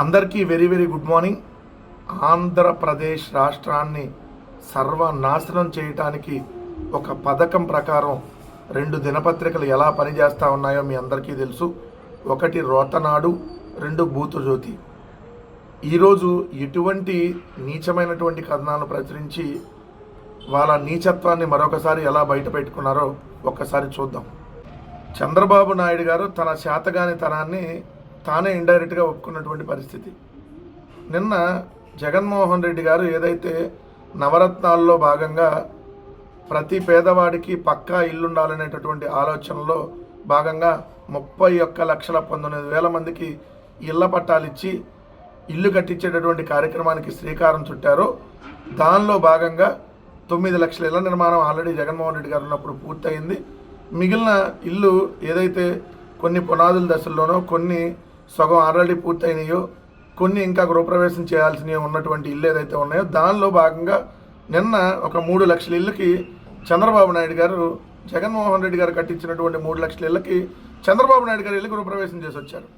అందరికీ very very good morning. Andhra Pradesh రాష్ట్రాన్ని సర్వనాశనం చేయటానికి ఒక పథకం ప్రకారం రెండు దినపత్రికలు ఎలా పనిచేస్తూ ఉన్నాయో మీ అందరికీ తెలుసు. ఒకటి రోతనాడు రెండు భూతజ్యోతి ఈరోజు ఎటువంటి నీచమైనటువంటి కథనాలను ప్రచురించి వాళ్ళ నీచత్వాన్ని మరొకసారి ఎలా బయట పెట్టుకున్నారో ఒక్కసారి చూద్దాం. చంద్రబాబు నాయుడు గారు తన శాతగానితనాన్ని తానే ఇండైరెక్ట్గా ఒప్పుకున్నటువంటి పరిస్థితి. నిన్న జగన్మోహన్ రెడ్డి గారు ఏదైతే నవరత్నాల్లో భాగంగా ప్రతి పేదవాడికి పక్కా ఇల్లు ఉండాలనేటటువంటి ఆలోచనలో భాగంగా ముప్పై ఒక్క లక్షల పంతొమ్మిది వేల మందికి ఇళ్ళ పట్టాలు ఇచ్చి ఇల్లు కట్టించేటటువంటి కార్యక్రమానికి శ్రీకారం చుట్టారు. దానిలో భాగంగా తొమ్మిది లక్షల ఇళ్ళ నిర్మాణం ఆల్రెడీ జగన్మోహన్ రెడ్డి గారు ఉన్నప్పుడు పూర్తయింది. మిగిలిన ఇల్లు ఏదైతే కొన్ని పునాదుల దశల్లోనో కొన్ని సగం ఆల్రెడీ పూర్తయినాయో కొన్ని ఇంకా గృహప్రవేశం చేయాల్సినవి ఉన్నటువంటి ఇల్లు ఏదైతే ఉన్నాయో దానిలో భాగంగా నిన్న ఒక మూడు లక్షల ఇళ్ళకి చంద్రబాబు నాయుడు గారు జగన్మోహన్ రెడ్డి గారు కట్టించినటువంటి మూడు లక్షల ఇళ్ళకి చంద్రబాబు నాయుడు గారు ఇల్లు గృహప్రవేశం చేసి వచ్చారు.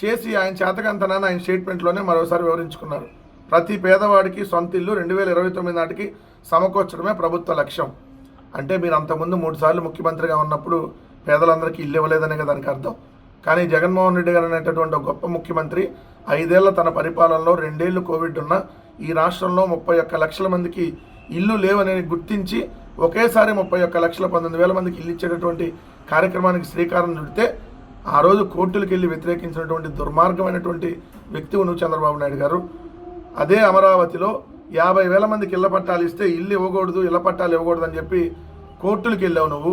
చేసి ఆయన చేతకంతనాన్ని ఆయన స్టేట్మెంట్లోనే మరోసారి వివరించుకున్నారు. ప్రతి పేదవాడికి సొంత ఇల్లు రెండు వేల ఇరవై తొమ్మిది నాటికి సమకూర్చడమే ప్రభుత్వ లక్ష్యం. అంటే మీరు అంతకుముందు మూడు సార్లు ముఖ్యమంత్రిగా ఉన్నప్పుడు పేదలందరికీ ఇల్లు ఇవ్వలేదనే కదా దానికి అర్థం. కానీ జగన్మోహన్ రెడ్డి గారు అనేటటువంటి గొప్ప ముఖ్యమంత్రి ఐదేళ్ళ తన పరిపాలనలో రెండేళ్ళు కోవిడ్ ఉన్న ఈ రాష్ట్రంలో ముప్పై ఒక్క లక్షల మందికి ఇల్లు లేవని గుర్తించి ఒకేసారి ముప్పై ఒక్క లక్షల పంతొమ్మిది వేల మందికి ఇల్లు ఇచ్చేటటువంటి కార్యక్రమానికి శ్రీకారం చుడితే ఆ రోజు కోర్టులకు వెళ్ళి వ్యతిరేకించినటువంటి దుర్మార్గమైనటువంటి వ్యక్తి నువ్వు చంద్రబాబు నాయుడు గారు. అదే అమరావతిలో యాభై వేల మందికి ఇళ్ళ పట్టాలు ఇస్తే ఇల్లు ఇవ్వకూడదు ఇళ్ళ పట్టాలు ఇవ్వకూడదు అని చెప్పి కోర్టులకు వెళ్ళావు నువ్వు.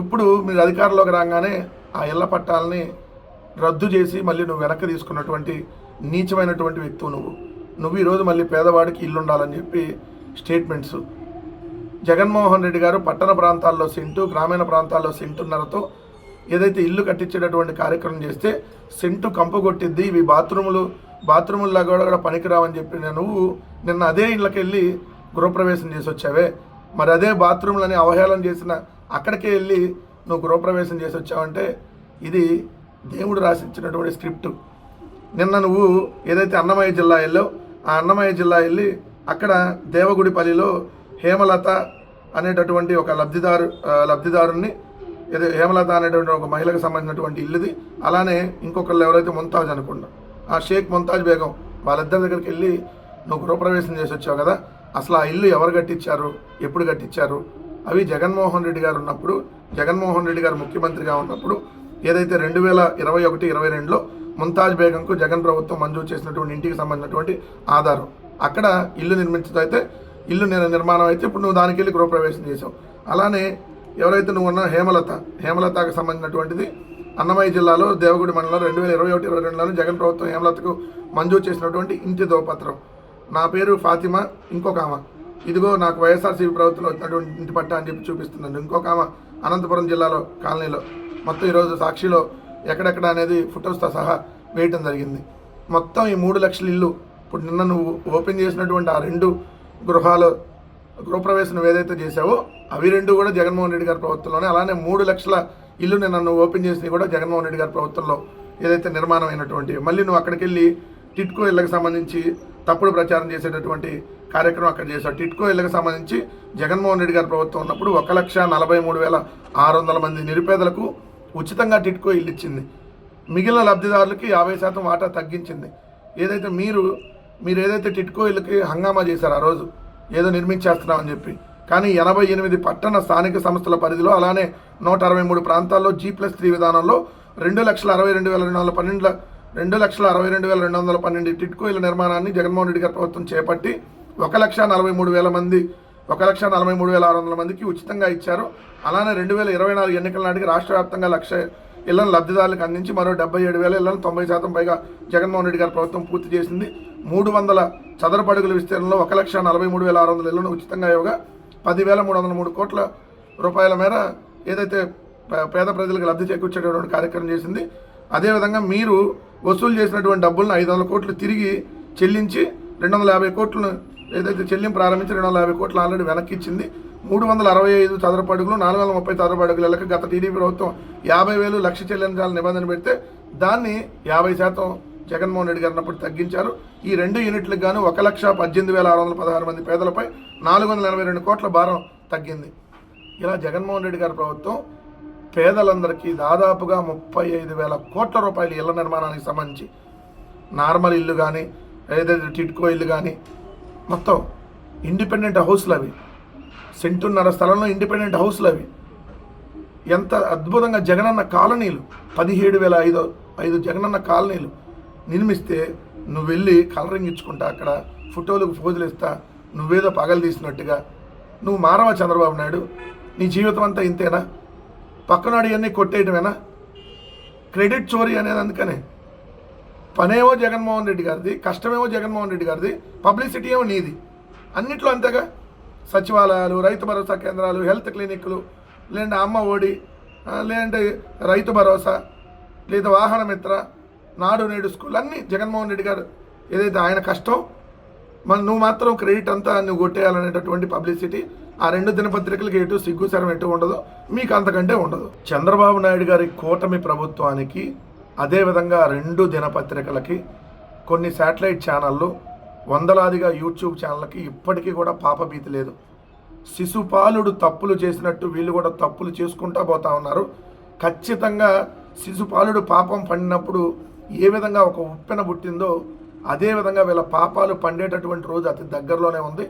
ఇప్పుడు మీరు అధికారంలోకి రాగానే ఆ ఇళ్ళ పట్టాలని రద్దు చేసి మళ్ళీ నువ్వు వెనక్కి తీసుకున్నటువంటి నీచమైనటువంటి వ్యక్తువు నువ్వు. నువ్వు ఈరోజు మళ్ళీ పేదవాడికి ఇల్లు ఉండాలని చెప్పి స్టేట్మెంట్స్. జగన్మోహన్ రెడ్డి గారు పట్టణ ప్రాంతాల్లో సెంటు గ్రామీణ ప్రాంతాల్లో సెంటున్నరతో ఏదైతే ఇల్లు కట్టించేటటువంటి కార్యక్రమం చేస్తే సెంటు కంపు కొట్టిద్ది ఇవి బాత్రూములు బాత్రూముల్లా కూడా కూడా పనికిరావని చెప్పి నువ్వు నిన్న అదే ఇళ్ళకి వెళ్ళి గృహప్రవేశం చేసి వచ్చావే మరి అదే బాత్రూమ్లని అవహేళన చేసిన అక్కడికే వెళ్ళి నువ్వు గృహప్రవేశం చేసి వచ్చావంటే ఇది దేవుడు రాసిచ్చినటువంటి స్క్రిప్ట్. నిన్న నువ్వు ఏదైతే అన్నమయ్య జిల్లా వెళ్ళావు ఆ అన్నమయ్య జిల్లా వెళ్ళి అక్కడ దేవగుడిపల్లిలో హేమలత అనేటటువంటి ఒక లబ్ధిదారు ఆ, లబ్ధిదారుని ఏదో హేమలత అనేటువంటి ఒక మహిళకు సంబంధించినటువంటి ఇల్లుది అలానే ఇంకొకళ్ళు ఎవరైతే ముంతాజ్ అనుకున్నా ఆ షేక్ ముంతాజ్ బేగం వాళ్ళిద్దరి దగ్గరికి వెళ్ళి నువ్వు గృహప్రవేశం చేసి వచ్చావు కదా అసలు ఆ ఇల్లు ఎవరు కట్టించారు ఎప్పుడు కట్టించారు అవి జగన్మోహన్ రెడ్డి గారు ఉన్నప్పుడు జగన్మోహన్ రెడ్డి గారు ముఖ్యమంత్రిగా ఉన్నప్పుడు ఏదైతే రెండు వేల ఇరవై ఒకటి ఇరవై రెండులో ముంతాజ్ బేగంకు జగన్ ప్రభుత్వం మంజూరు చేసినటువంటి ఇంటికి సంబంధించినటువంటి ఆధారం. అక్కడ ఇల్లు నిర్మించడం ఇల్లు నిర్మాణం అయితే ఇప్పుడు నువ్వు దానికి వెళ్ళి గృహప్రవేశం చేసావు అలానే ఎవరైతే నువ్వు ఉన్న హేమలత హేమలతకు సంబంధించినటువంటిది అన్నమయ్య జిల్లాలో దేవగుడి మండలంలో రెండు వేల ఇరవై ఒకటి ఇరవై రెండులో జగన్ ప్రభుత్వం హేమలతకు మంజూరు చేసినటువంటి ఇంటి దోపత్రం నా పేరు ఫాతిమా ఇంకొక ఆమె. ఇదిగో నాకు వైఎస్ఆర్సీపీ ప్రభుత్వంలో వచ్చినటువంటి ఇంటి పట్ట అని చెప్పి చూపిస్తున్నాను. ఇంకొక ఆమె అనంతపురం జిల్లాలో కాలనీలో. మొత్తం ఈరోజు సాక్షిలో ఎక్కడెక్కడ అనేది ఫొటోస్తో సహా వేయటం జరిగింది. మొత్తం ఈ మూడు లక్షల ఇల్లు ఇప్పుడు నిన్న నువ్వు ఓపెన్ చేసినటువంటి ఆ రెండు గృహాలు గృహప్రవేశం ఏదైతే చేసావో అవి రెండు కూడా జగన్మోహన్ రెడ్డి గారి ప్రభుత్వంలోనే. అలానే మూడు లక్షల ఇల్లు నిన్న నువ్వు ఓపెన్ చేసినవి కూడా జగన్మోహన్ రెడ్డి గారి ప్రభుత్వంలో ఏదైతే నిర్మాణం అయినటువంటి మళ్ళీ నువ్వు అక్కడికి వెళ్ళి టిట్కో ఇళ్ళకి సంబంధించి తప్పుడు ప్రచారం చేసేటటువంటి కార్యక్రమం అక్కడ చేశారు. టిట్కో ఇళ్ళకు సంబంధించి జగన్మోహన్ రెడ్డి గారి ప్రభుత్వం ఉన్నప్పుడు ఒక లక్ష నలభై మూడు వేల ఆరు వందల మంది నిరుపేదలకు ఉచితంగా టిట్కో ఇల్లు ఇచ్చింది. మిగిలిన లబ్ధిదారులకి యాభై శాతం వాటా తగ్గించింది. ఏదైతే మీరు మీరు ఏదైతే టిట్కో ఇళ్ళకి హంగామా చేశారు ఆ రోజు ఏదో నిర్మించేస్తున్నామని చెప్పి కానీ ఎనభై ఎనిమిది పట్టణ స్థానిక సంస్థల పరిధిలో అలానే నూట అరవై మూడు ప్రాంతాల్లో జీ ప్లస్ త్రీ విధానంలో రెండు లక్షల అరవై రెండు వేల రెండు వందల పన్నెండు రెండు లక్షల అరవై రెండు వేల రెండు వందల పన్నెండు టిట్కో ఇళ్ళ నిర్మాణాన్ని జగన్మోహన్ రెడ్డి గారి ప్రభుత్వం చేపట్టి ఒక లక్ష నలభై మూడు వేల మంది ఒక లక్ష నలభై మూడు వేల ఆరు వందల మందికి ఉచితంగా ఇచ్చారు. అలానే రెండు వేల ఇరవై నాలుగు ఎన్నికల నాటికి రాష్ట్ర వ్యాప్తంగా లక్ష ఇళ్ళను లబ్ధిదారులకు అందించి మరో డెబ్బై ఏడు వేల ఇళ్ళను తొంభై శాతం పైగా జగన్మోహన్ రెడ్డి గారి ప్రభుత్వం పూర్తి చేసింది. మూడు వందల చదరపు అడుగుల విస్తీర్ణంలో ఒక లక్ష నలభై మూడు వేల ఆరు వందల ఇళ్ళను ఉచితంగా ఇవ్వగా పదివేల మూడు వందల మూడు కోట్ల రూపాయల మేర ఏదైతే పే- పేద ప్రజలకు లబ్ధి చేకూర్చేటటువంటి కార్యక్రమం చేసింది. అదేవిధంగా మీరు వసూలు చేసినటువంటి డబ్బులను ఐదు వందల కోట్లు తిరిగి చెల్లించి రెండు వందల యాభై కోట్లను ఏదైతే చెల్లింపు ప్రారంభించి రెండు వందల యాభై కోట్లు ఆల్రెడీ వెనక్కి ఇచ్చింది మూడు వందల అరవై ఐదు చదరపు అడుగులు నాలుగు వందల ముప్పై చదరపు లెక్క గత టీడీపీ ప్రభుత్వం యాభై వేలు లక్ష చెల్లించాలని నిబంధన పెడితే దాన్ని యాభై శాతం జగన్మోహన్ రెడ్డి గారు అన్నప్పుడు తగ్గించారు. ఈ రెండు యూనిట్లకు గాను ఒక లక్ష పద్దెనిమిది వేల ఆరు వందల పదహారు మంది పేదలపై నాలుగు వందల ఎనభై రెండు కోట్ల భారం తగ్గింది. ఇలా జగన్మోహన్ రెడ్డి గారి ప్రభుత్వం పేదలందరికీ దాదాపుగా ముప్పై ఐదు వేల కోట్ల రూపాయల ఇళ్ళ నిర్మాణానికి సంబంధించి నార్మల్ ఇల్లు కానీ ఏదైతే టిట్కో ఇల్లు కానీ మొత్తం ఇండిపెండెంట్ హౌస్లు అవి. సెంటున్నర స్థలంలో ఇండిపెండెంట్ హౌస్లు అవి. ఎంత అద్భుతంగా జగనన్న కాలనీలు. పదిహేడు వేల ఐదు ఐదు జగనన్న కాలనీలు. నిర్మిస్తే నువ్వు వెళ్ళి కలరింగ్ ఇచ్చుకుంటా అక్కడ ఫోటోలకు ఫోజులు ఇస్తా నువ్వేదో పగలు తీసినట్టుగా. నువ్వు మారవా చంద్రబాబు నాయుడు నీ జీవితం అంతా ఇంతేనా? పక్కనాడు ఇవన్నీ కొట్టేయటమేనా? క్రెడిట్ చోరీ అనేది అందుకనే. పనేమో జగన్మోహన్ రెడ్డి గారిది కష్టమేమో జగన్మోహన్ రెడ్డి గారిది పబ్లిసిటీ ఏమో నీది. అన్నిట్లో అంతేగా. సచివాలయాలు రైతు భరోసా కేంద్రాలు హెల్త్ క్లినిక్లు లేదంటే అమ్మ ఒడి లేదంటే రైతు భరోసా లేదా వాహన మిత్ర నాడు నేడు స్కూల్ అన్నీ జగన్మోహన్ రెడ్డి గారు ఏదైతే ఆయన కష్టం మన నువ్వు మాత్రం క్రెడిట్ అంతా నువ్వు కొట్టేయాలనేటటువంటి పబ్లిసిటీ ఆ రెండు దినపత్రికలకి ఎటు సిగ్గుసరం ఎటు ఉండదు మీకు అంతకంటే ఉండదు. చంద్రబాబు నాయుడు గారి కూటమి ప్రభుత్వానికి అదేవిధంగా రెండు దినపత్రికలకి కొన్ని శాటిలైట్ ఛానళ్ళు వందలాదిగా యూట్యూబ్ ఛానళ్ళకి ఇప్పటికీ కూడా పాపభీతి లేదు. శిశుపాలుడు తప్పులు చేసినట్టు వీళ్ళు కూడా తప్పులు చేసుకుంటా పోతా ఉన్నారు. ఖచ్చితంగా శిశుపాలుడు పాపం పండినప్పుడు ఏ విధంగా ఒక ఉప్పెన పుట్టిందో అదే విధంగా వీళ్ళ పాపాలు పండేటటువంటి రోజు అతి దగ్గరలోనే ఉంది.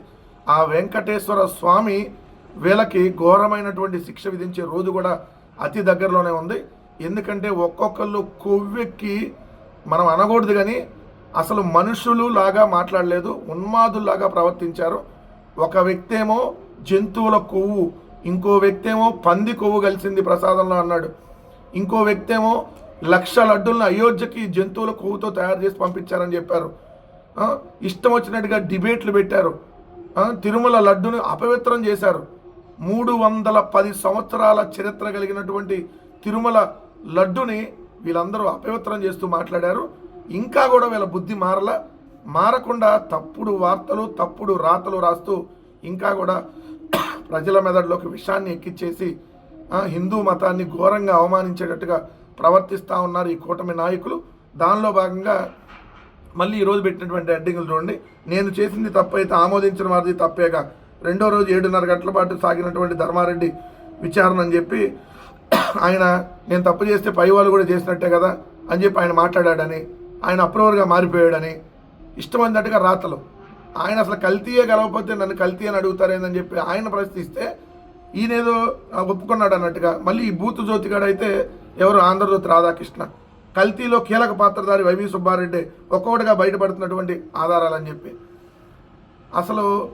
ఆ వెంకటేశ్వర స్వామి వీళ్ళకి ఘోరమైనటువంటి శిక్ష విధించే రోజు కూడా అతి దగ్గరలోనే ఉంది. ఎందుకంటే ఒక్కొక్కళ్ళు కొవ్వెక్కి మనం అనకూడదు కానీ అసలు మనుషులు లాగా మాట్లాడలేదు ఉన్మాదుల్లాగా ప్రవర్తించారు. ఒక వ్యక్తి ఏమో జంతువుల కొవ్వు ఇంకో వ్యక్తి ఏమో పంది కొవ్వు కలిసింది ప్రసాదంలో అన్నాడు. ఇంకో వ్యక్తి ఏమో లక్ష లడ్డులను అయోధ్యకి జంతువుల కొవ్వుతో తయారు చేసి పంపించారని చెప్పారు. ఇష్టం వచ్చినట్టుగా డిబేట్లు పెట్టారు. తిరుమల లడ్డును అపవిత్రం చేశారు. మూడు వందల పది సంవత్సరాల చరిత్ర కలిగినటువంటి తిరుమల లడ్డుని వీళ్ళందరూ అపవిత్రం చేస్తూ మాట్లాడారు. ఇంకా కూడా వీళ్ళ బుద్ధి మారల. మారకుండా తప్పుడు వార్తలు తప్పుడు రాతలు రాస్తూ ఇంకా కూడా ప్రజల మెదడులోకి విషాన్ని ఎక్కిచ్చేసి హిందూ మతాన్ని ఘోరంగా అవమానించేటట్టుగా ప్రవర్తిస్తూ ఉన్నారు ఈ కూటమి నాయకులు. దానిలో భాగంగా మళ్ళీ ఈరోజు పెట్టినటువంటి హెడ్డింగ్లు చూడండి. నేను చేసింది తప్పైతే ఆమోదించిన వారిది తప్పేగా. రెండో రోజు ఏడున్నర గంటల పాటు సాగినటువంటి ధర్మారెడ్డి విచారణ అని చెప్పి ఆయన నేను తప్పు చేస్తే పై వాళ్ళు కూడా చేసినట్టే కదా అని చెప్పి ఆయన మాట్లాడాడని ఆయన అప్రూవర్గా మారిపోయాడని. ఇష్టమైనట్టుగా రాతలు. ఆయన అసలు కల్తీయే కలవకపోతే నన్ను కల్తీ అని అడుగుతారేందని చెప్పి ఆయన ప్రశ్నిస్తే ఈయనేదో ఒప్పుకున్నాడు అన్నట్టుగా. మళ్ళీ ఈ బూతు జ్యోతిగాడైతే ఎవరు? ఆంధ్రజ్యోతి రాధాకృష్ణ. కల్తీలో కీలక పాత్రధారి వైవి సుబ్బారెడ్డి ఒక్కొక్కటిగా బయటపడుతున్నటువంటి ఆధారాలని చెప్పి. అసలు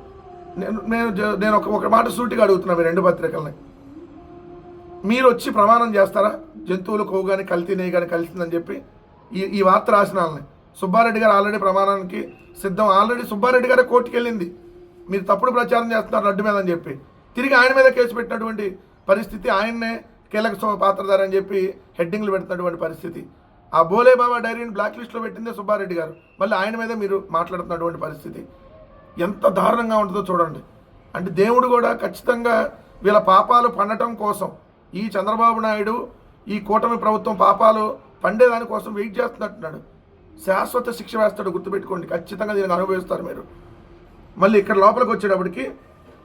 నేను నేను జ- నేను ఒక ఒక మాట సూటిగా అడుగుతున్నా మీ రెండు పత్రికల్ని. మీరు వచ్చి ప్రమాణం చేస్తారా? జంతువులు కొవ్వు కానీ కల్తీ నెయ్యి కానీ కలిసిందని చెప్పి ఈ ఈ వార్త రాసిన వాళ్ళని సుబ్బారెడ్డి గారు ఆల్రెడీ ప్రమాణానికి సిద్ధం. ఆల్రెడీ సుబ్బారెడ్డి గారే కోర్టుకు వెళ్ళింది మీరు తప్పుడు ప్రచారం చేస్తున్నారు లడ్డు మీద అని చెప్పి. తిరిగి ఆయన మీద కేసు పెట్టినటువంటి పరిస్థితి ఆయన్నే కీలక పాత్రధారని చెప్పి హెడ్డింగ్లు పెడుతున్నటువంటి పరిస్థితి. ఆ బోలేబాబా డైరీని బ్లాక్ లిస్ట్లో పెట్టిందే సుబ్బారెడ్డి గారు. మళ్ళీ ఆయన మీద మీరు మాట్లాడుతున్నటువంటి పరిస్థితి. ఎంత దారుణంగా ఉంటుందో చూడండి. అంటే దేవుడు కూడా ఖచ్చితంగా వీళ్ళ పాపాలు పండటం కోసం ఈ చంద్రబాబు నాయుడు ఈ కూటమి ప్రభుత్వం పాపాలు పండేదాని కోసం వెయిట్ చేస్తున్నట్టున్నాడు. శాశ్వత శిక్ష వేస్తాడు గుర్తుపెట్టుకోండి. ఖచ్చితంగా దీనికి అనుభవిస్తారు మీరు. మళ్ళీ ఇక్కడ లోపలికి వచ్చేటప్పటికి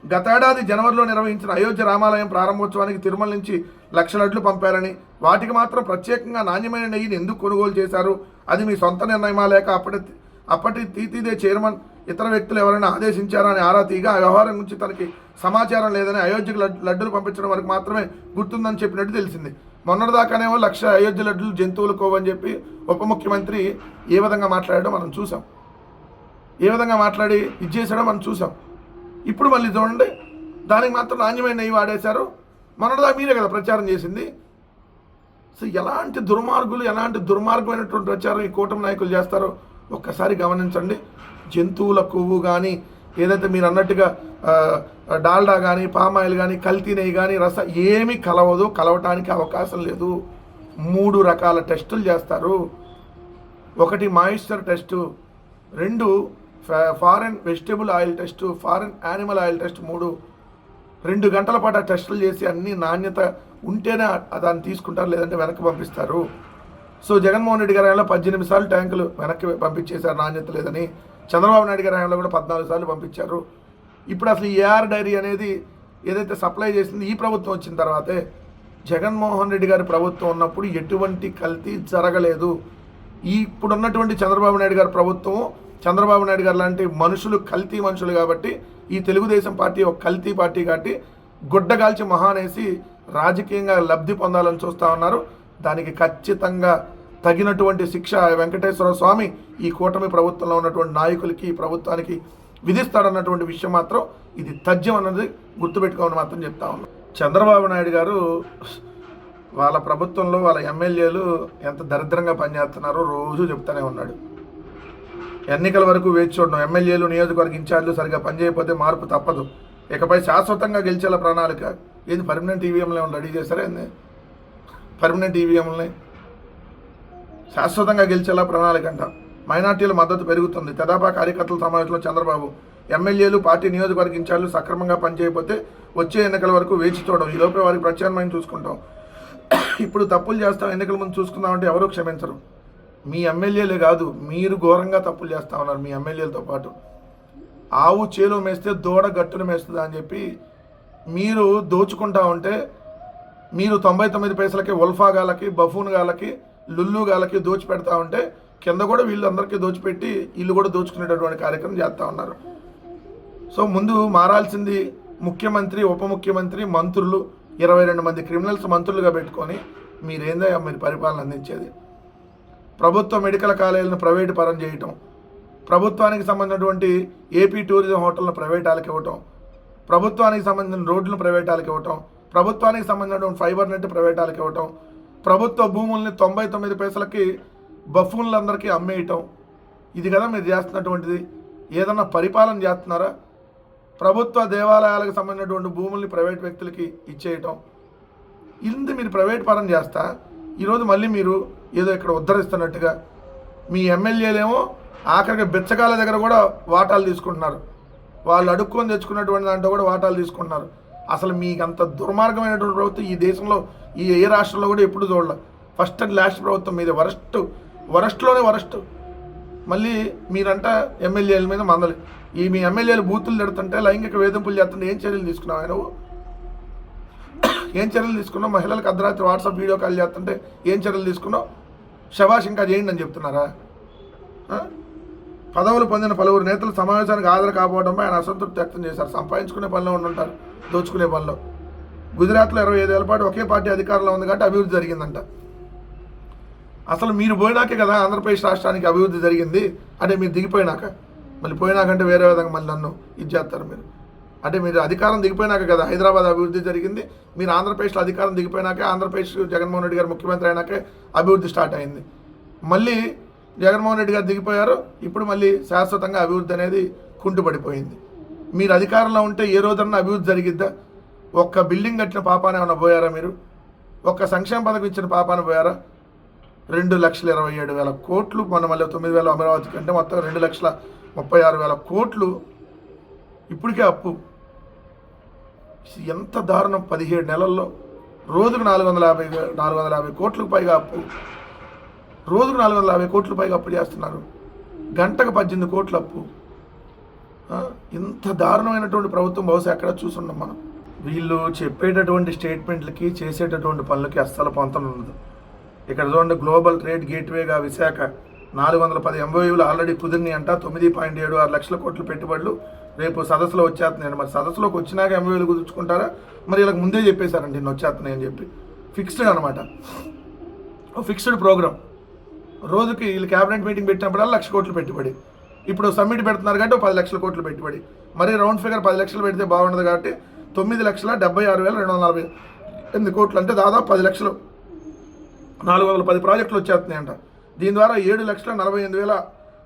గతేడాది జనవరిలో నిర్వహించిన అయోధ్య రామాలయం ప్రారంభోత్సవానికి తిరుమల నుంచి లక్ష లడ్లు పంపారని వాటికి మాత్రం ప్రత్యేకంగా నాణ్యమైన నెయ్యిని ఎందుకు కొనుగోలు చేశారు? అది మీ సొంత నిర్ణయమా లేక అప్పటి అప్పటి తీతీదే చైర్మన్ ఇతర వ్యక్తులు ఎవరైనా ఆదేశించారా అని ఆరా తీగా ఆ వ్యవహారం గురించి తనకి సమాచారం లేదని అయోధ్యకు లడ్- లడ్డులు పంపించడం వరకు మాత్రమే గుర్తుందని చెప్పినట్టు తెలిసింది. మొన్నటిదాకానేమో లక్ష అయోధ్య లడ్డులు జంతువులు కోవని చెప్పి ఉప ముఖ్యమంత్రి ఏ విధంగా మాట్లాడాడో మనం చూసాం ఏ విధంగా మాట్లాడి ఇది చేశాడో మనం చూసాం ఇప్పుడు మళ్ళీ చూడండి దానికి మాత్రం నాణ్యమైన నెయ్యి వాడేశారు. మొన్నటిదా మీరే కదా ప్రచారం చేసింది. సో ఎలాంటి దుర్మార్గులు ఎలాంటి దుర్మార్గమైనటువంటి ప్రచారం ఈ కూటమి నాయకులు చేస్తారో ఒక్కసారి గమనించండి. జంతువుల కొవ్వు కానీ ఏదైతే మీరు అన్నట్టుగా డాల్డా కానీ పామాయిల్ కానీ కల్తీ నెయ్యి కానీ రస ఏమీ కలవదు కలవటానికి అవకాశం లేదు. మూడు రకాల టెస్టులు చేస్తారు. ఒకటి మాయిశ్చర్ టెస్టు రెండు foreign vegetable oil test foreign animal oil test మూడు. రెండు గంటల పాటు ఆ టెస్టులు చేసి అన్ని నాణ్యత ఉంటేనే దాన్ని తీసుకుంటారు లేదంటే వెనక్కి పంపిస్తారు. సో జగన్మోహన్ రెడ్డి గారు పద్దెనిమిది సార్లు ట్యాంకులు వెనక్కి పంపించేశారు నాణ్యత లేదని. చంద్రబాబు నాయుడు గారి హయాంలో కూడా పద్నాలుగు సార్లు పంపించారు. ఇప్పుడు అసలు ఈ ఏఆర్ డైరీ అనేది ఏదైతే సప్లై చేసింది ఈ ప్రభుత్వం వచ్చిన తర్వాతే జగన్మోహన్ రెడ్డి గారి ప్రభుత్వం ఉన్నప్పుడు ఎటువంటి కల్తీ జరగలేదు. ఈ ఇప్పుడున్నటువంటి చంద్రబాబు నాయుడు గారి ప్రభుత్వం చంద్రబాబు నాయుడు గారు లాంటి మనుషులు కల్తీ మనుషులు కాబట్టి ఈ తెలుగుదేశం పార్టీ ఒక కల్తీ పార్టీ కాబట్టి గుడ్డగాల్చి మహానేసి రాజకీయంగా లబ్ధి పొందాలని చూస్తూ ఉన్నారు. దానికి ఖచ్చితంగా తగినటువంటి శిక్ష వెంకటేశ్వర స్వామి ఈ కూటమి ప్రభుత్వంలో ఉన్నటువంటి నాయకులకి ప్రభుత్వానికి విధిస్తాడన్నటువంటి విషయం మాత్రం ఇది తథ్యం అన్నది గుర్తుపెట్టుకోమని మాత్రం చెప్తా ఉన్నాం. చంద్రబాబు నాయుడు గారు వాళ్ళ ప్రభుత్వంలో వాళ్ళ ఎమ్మెల్యేలు ఎంత దరిద్రంగా పనిచేస్తున్నారో రోజు చెప్తానే ఉన్నాడు. ఎన్నికల వరకు వేచి చూడడం ఎమ్మెల్యేలు నియోజకవర్గ ఇన్ఛార్జీలు సరిగా పనిచేయకపోతే మార్పు తప్పదు. ఇకపై శాశ్వతంగా గెలిచేలా ప్రణాళిక. ఏది పర్మనెంట్ ఈవీఎంలు ఏమైనా రెడీ చేశారా పర్మనెంట్ ఈవీఎంలని శాశ్వతంగా గెలిచేలా ప్రణాళిక అంట. మైనార్టీల మద్దతు పెరుగుతుంది. తెదాపా కార్యకర్తల సమావేశంలో చంద్రబాబు ఎమ్మెల్యేలు పార్టీ నియోజకవర్గ ఇన్ఛార్జీలు సక్రమంగా పనిచేయకపోతే వచ్చే ఎన్నికల వరకు వేచి చూడడం. ఈ వారికి ప్రత్యామ్నాయం చూసుకుంటాం. ఇప్పుడు తప్పులు చేస్తాం ఎన్నికల ముందు చూసుకుందామంటే ఎవరూ క్షమించరు. మీ ఎమ్మెల్యేలే కాదు మీరు ఘోరంగా తప్పులు చేస్తా ఉన్నారు మీ ఎమ్మెల్యేలతో పాటు. ఆవు చేలో మేస్తే దూడ గట్టును మేస్తుందా అని చెప్పి మీరు దోచుకుంటా ఉంటే మీరు తొంభై తొమ్మిది పైసలకి ఉల్ఫా గాలకి బఫూన్ గాలకి లుల్లు గాలకి దోచి పెడతా ఉంటే కింద కూడా వీళ్ళందరికీ దోచిపెట్టి ఇల్లు కూడా దోచుకునేటటువంటి కార్యక్రమం చేస్తూ ఉన్నారు. సో ముందు మారాల్సింది ముఖ్యమంత్రి ఉప ముఖ్యమంత్రి మంత్రులు ఇరవై రెండు మంది క్రిమినల్స్ మంత్రులుగా పెట్టుకొని మీరేందో మీరు పరిపాలన అందించేది. ప్రభుత్వ మెడికల్ కాలేజీలను ప్రైవేటు పరం చేయటం ప్రభుత్వానికి సంబంధించినటువంటి ఏపీ టూరిజం హోటల్ను ప్రైవేట్ వాళ్ళకి ఇవ్వటం ప్రభుత్వానికి సంబంధించిన రోడ్లను ప్రైవేట్ వాళ్ళకి ఇవ్వటం ప్రభుత్వానికి సంబంధించినటువంటి ఫైబర్ నెట్ ప్రైవేట్ వాళ్ళకి ఇవ్వటం ప్రభుత్వ భూముల్ని తొంభై తొమ్మిది పైసలకి బఫూన్లందరికీ అమ్మేయటం. ఇది కదా మీరు చేస్తున్నటువంటిది. ఏదన్నా పరిపాలన చేస్తున్నారా? ప్రభుత్వ దేవాలయాలకు సంబంధించినటువంటి భూముల్ని ప్రైవేట్ వ్యక్తులకి ఇచ్చేయటం. ఇది మీరు ప్రైవేట్ పరం చేస్తా ఈరోజు మళ్ళీ మీరు ఏదో ఇక్కడ ఉద్ధరిస్తున్నట్టుగా మీ ఎమ్మెల్యేలేమో ఆఖరికి బిచ్చకాల దగ్గర కూడా వాటాలు తీసుకుంటున్నారు. వాళ్ళు అడుక్కొని తెచ్చుకున్నటువంటి దాంట్లో కూడా వాటాలు తీసుకుంటున్నారు. అసలు మీకు అంత దుర్మార్గమైనటువంటి ప్రభుత్వం ఈ దేశంలో ఈ ఏ రాష్ట్రంలో కూడా ఎప్పుడు చూడలే. ఫస్ట్ అండ్ లాస్ట్ ప్రభుత్వం మీద. వరస్ట్ వరస్ట్లోనే వరస్ట్. మళ్ళీ మీరంట ఎమ్మెల్యేల మీద మందలి. ఈ మీ ఎమ్మెల్యేలు బూతులు తిడుతుంటే లైంగిక వేధింపులు చేస్తుంటే ఏం చర్యలు తీసుకున్నావు ఆయన ఏం చర్యలు తీసుకున్నావు? మహిళలకు అర్ధరాత్రి వాట్సాప్ వీడియో కాల్ చేస్తుంటే ఏం చర్యలు తీసుకున్నావు? శబాష్ ఇంకా చేయండి అని చెప్తున్నారా? పదవులు పొందిన పలువురు నేతలు సమావేశానికి హాజరు కాకపోవడంపై ఆయన అసంతృప్తి వ్యక్తం చేశారు. సంపాదించుకునే పనిలో ఉండుంటారు దోచుకునే పనిలో. గుజరాత్లో ఇరవై ఐదేళ్ళ పాటు ఒకే పార్టీ అధికారంలో ఉంది కాబట్టి అభివృద్ధి జరిగిందంట. అసలు మీరు పోయినాకే కదా ఆంధ్రప్రదేశ్ రాష్ట్రానికి అభివృద్ధి జరిగింది. అంటే మీరు దిగిపోయినాక. మళ్ళీ పోయినాకంటే వేరే విధంగా మళ్ళీ నన్ను ఇది చేస్తారు మీరు. అంటే మీరు అధికారం దిగిపోయినాక కదా హైదరాబాద్ అభివృద్ధి జరిగింది. మీరు ఆంధ్రప్రదేశ్లో అధికారం దిగిపోయినాకే ఆంధ్రప్రదేశ్ జగన్మోహన్ రెడ్డి గారు ముఖ్యమంత్రి అయినాకే అభివృద్ధి స్టార్ట్ అయింది. మళ్ళీ జగన్మోహన్ రెడ్డి గారు దిగిపోయారు. ఇప్పుడు మళ్ళీ శాశ్వతంగా అభివృద్ధి అనేది కుంటుపడిపోయింది. మీరు అధికారంలో ఉంటే ఏ రోజన్నా అభివృద్ధి జరిగిద్దా? ఒక్క బిల్డింగ్ కట్టిన పాపాన ఏమైనా పోయారా మీరు? ఒక్క సంక్షేమ పథకం ఇచ్చిన పాపాన పోయారా? రెండు లక్షల ఇరవై ఏడు వేల కోట్లు మొన్న మళ్ళీ తొమ్మిది వేల అమరావతి కంటే మొత్తం రెండు లక్షల ముప్పై ఆరు వేల కోట్లు. ఇప్పటికే అప్పు. ఎంత దారుణం పదిహేడు నెలల్లో. రోజుకు నాలుగు వందల యాభై నాలుగు వందల యాభై కోట్లకు పైగా అప్పు. రోజుకు నాలుగు వందల యాభై కోట్లు పైగా అప్పు చేస్తున్నారు. గంటకు పద్దెనిమిది కోట్ల అప్పు. ఇంత దారుణమైనటువంటి ప్రభుత్వం బహుశా ఎక్కడ చూసున్నాం మనం. వీళ్ళు చెప్పేటటువంటి స్టేట్మెంట్లకి చేసేటటువంటి పనులకి అస్సలు పొంతన ఉండదు. ఇక్కడ చూడండి గ్లోబల్ ట్రేడ్ గేట్వేగా విశాఖ నాలుగు వందల పది ఎంఓయూలు ఆల్రెడీ కుదిరినాయి అంట. తొమ్మిది పాయింట్ ఏడు ఆరు లక్షల కోట్ల పెట్టుబడులు రేపు సదస్సులో వచ్చేస్తున్నాయండి మరి సదస్సులోకి వచ్చినాక ఎంఓయూలు కుదుర్చుకుంటారా? మరి వీళ్ళకి ముందే చెప్పేశారండి నేను వచ్చేస్తున్నాయి అని చెప్పి ఫిక్స్డ్ అనమాట ఫిక్స్డ్ ప్రోగ్రామ్. రోజుకి వీళ్ళు క్యాబినెట్ మీటింగ్ పెట్టినప్పుడల్లా లక్ష కోట్లు పెట్టుబడి. ఇప్పుడు సమ్మిట్ పెడుతున్నారు కాబట్టి పది లక్షల కోట్లు పెట్టుబడి. మరి రౌండ్ ఫిగర్ పది లక్షలు పెడితే బాగుండదు కాబట్టి తొమ్మిది లక్షల డెబ్బై ఆరు వేల రెండు వందల నలభై ఎనిమిది కోట్లు అంటే దాదాపు పది లక్షలు. నాలుగు వందల పది ప్రాజెక్టులు వచ్చేస్తున్నాయంట. దీని ద్వారా ఏడు లక్షల నలభై ఎనిమిది వేల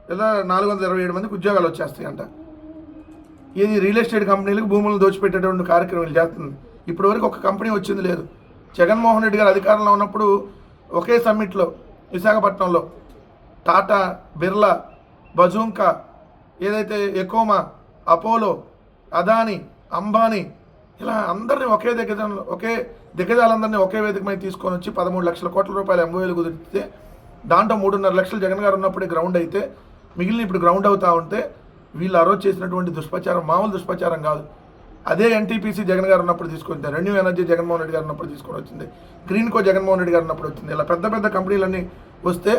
లేదా నాలుగు వందల ఇరవై ఏడు మందికి ఉద్యోగాలు వచ్చేస్తాయంట. ఇది రియల్ ఎస్టేట్ కంపెనీలకు భూములను దోచిపెట్టేటువంటి కార్యక్రమాలు చేస్తుంది ఇప్పటివరకు ఒక కంపెనీ వచ్చింది లేదు. జగన్మోహన్ రెడ్డి గారు అధికారంలో ఉన్నప్పుడు ఒకే సమ్మిట్లో విశాఖపట్నంలో టాటా బిర్లా బజూంకా ఏదైతే ఎకోమా అపోలో అదాని అంబానీ ఇలా అందరినీ ఒకే దగ్గర ఒకే దిగ్గజాలందరినీ ఒకే వేదిక మీద తీసుకొని వచ్చి పదమూడు లక్షల కోట్ల రూపాయలు ఎంఓఏలు కుదిరితే దాంట్లో మూడున్నర లక్షలు జగన్ గారు ఉన్నప్పుడే గ్రౌండ్ అయితే మిగిలిన ఇప్పుడు గ్రౌండ్ అవుతా ఉంటే వీళ్ళు ఆ రోజు చేసినటువంటి దుష్ప్రచారం మామూలు దుష్ప్రచారం కాదు. అదే ఎన్టీపీసీ జగన్ గారు ఉన్నప్పుడు తీసుకొచ్చింది. రెన్యూ ఎనర్జీ జగన్మోహన్ రెడ్డి గారు ఉన్నప్పుడు తీసుకొని వచ్చింది. గ్రీన్కో జగన్మోహన్ రెడ్డి గారు ఉన్నప్పుడు వచ్చింది. ఇలా పెద్ద పెద్ద కంపెనీలన్నీ వస్తే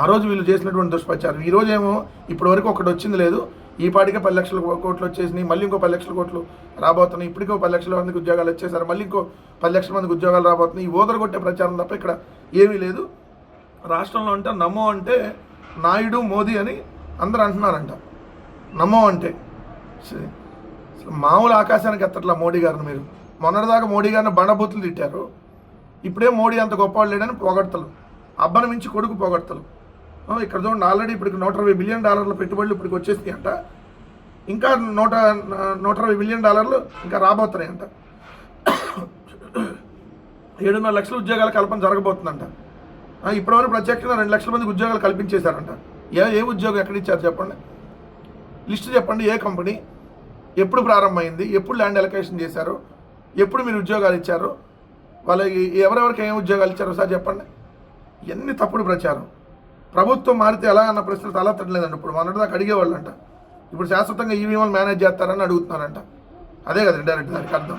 ఆ రోజు వీళ్ళు చేసినటువంటి దుష్ప్రచారం. ఈ ఏమో ఇప్పటి వరకు ఒకటి వచ్చింది లేదు. ఈ పాటికే పది లక్షల కోట్లు వచ్చేసినాయి. మళ్ళీ ఇంకో పది లక్షల కోట్లు రాబోతున్నాయి. ఇప్పటికో పది లక్షల మందికి ఉద్యోగాలు వచ్చేసారు. మళ్ళీ ఇంకో పది లక్షల మందికి ఉద్యోగాలు రాబోతున్నాయి. ఈ ఓదర కొట్టే ప్రచారం తప్ప ఇక్కడ ఏమీ లేదు. రాష్ట్రంలో అంటే నమో అంటే నాయుడు మోదీ అని అందరూ అంటున్నారంట. నమో అంటే. సరే. అసలు మామూలు ఆకాశానికి ఎత్తట్లా మోడీ గారిని మీరు? మొన్నటిదాకా మోడీ గారిని బండబూతులు తిట్టారు. ఇప్పుడే మోడీ అంత గొప్పవాడు లేడని పొగడతలు. అబ్బను మించి కొడుకు పొగడతలు. ఇక్కడ చూడండి ఆల్రెడీ ఇప్పుడు నూట ఇరవై బిలియన్ డాలర్ల పెట్టుబడులు ఇప్పటికి వచ్చేసినాయి అంట ఇంకా నూట నూట ఇరవై బిలియన్ డాలర్లు ఇంకా రాబోతున్నాయి అంట ఏడున్నర లక్షల ఉద్యోగాల కల్పన జరగబోతుందంట. ఇప్పటివరకు ప్రత్యేకంగా రెండు లక్షల మందికి ఉద్యోగాలు కల్పించేశారంట. ఏ ఏ ఉద్యోగం ఎక్కడ ఇచ్చారు చెప్పండి? లిస్ట్ చెప్పండి ఏ కంపెనీ? ఎప్పుడు ప్రారంభమైంది? ఎప్పుడు ల్యాండ్ అలొకేషన్ చేశారు? ఎప్పుడు మీరు ఉద్యోగాలు ఇచ్చారు? వాళ్ళకి ఎవరెవరికి ఏం ఉద్యోగాలు ఇచ్చారో సార్ చెప్పండి. ఎన్ని తప్పుడు ప్రచారం. ప్రభుత్వం మారితే ఎలా అన్న ప్రశ్నలు తల తట్టలేదండి. ఇప్పుడు మొన్నటిదాకా అడిగేవాళ్ళంట. ఇప్పుడు శాశ్వతంగా ఈవీఎంలు మేనేజ్ చేస్తారని అడుగుతున్నారంట. అదే కదా డైరెక్ట్ దానికి అర్థం.